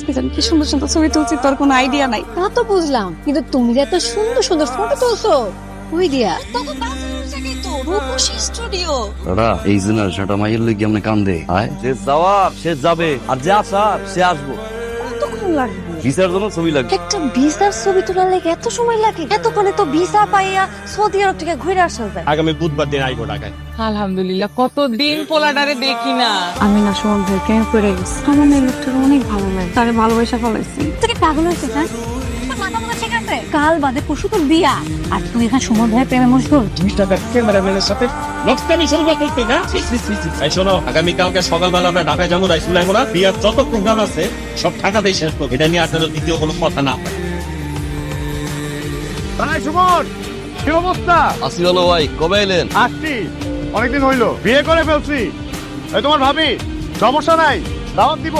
Special কি সুন্দর সুন্দর ছবি তুলছি তোর কোনো আইডিয়া নাই। তা তো বুঝলাম কিন্তু তুমি যে এত সুন্দর সুন্দর ফটো তুলছো ওই দিয়া? স্টুডিও দাদা এই জেনারেশনটা মাইয়ের লই কেমনে কান্দে। আয়। যে যাওয়া সে যাবে আর যে আসার সে আসব। লাগবে। ভিসার জন্য ছবি লাগবে। একটা ভিসার ছবি তোলার লাগে এত সময় লাগে। এতক্ষণে তো ভিসা পাইয়া সৌদি আরব থেকে ঘুরে আসা যায়। আগামী বুধবার দিন আইবো ঢাকায়। আলহামদুলিল্লাহ কতদিন পোলাডারে দেখি না। আমি না সুমন ভাই প্রেম করে গেছি। আমার মেয়ে লোকটাকে অনেক ভালো লাগে। তারে ভালোবাসা ফলাইছি থেকে পাগল হয়েছে হ্যাঁ? কাল বাদে পরশু বিয়া। আর তুই এখানে সুমন ভাইয়ের প্রেমে মশগুল দুই টাকা ক্যামেরাম্যানের সাথে করতে না? এই শোনো আগামীকালকে সকালবেলা আমরা ঢাকায় যাব রাইসুল বিয়ার যত প্রোগ্রাম আছে সব শেষ করব। এটা নিয়ে আপনাদের দ্বিতীয় কোনো কথা না তাই সুমন কি অবস্থা? আসি হলো ভাই কবে এলেন? আসছি অনেকদিন হইল। বিয়ে করে ফেলছি। এই তোমার ভাবি সমস্যা নাই দাওয়াত দিব।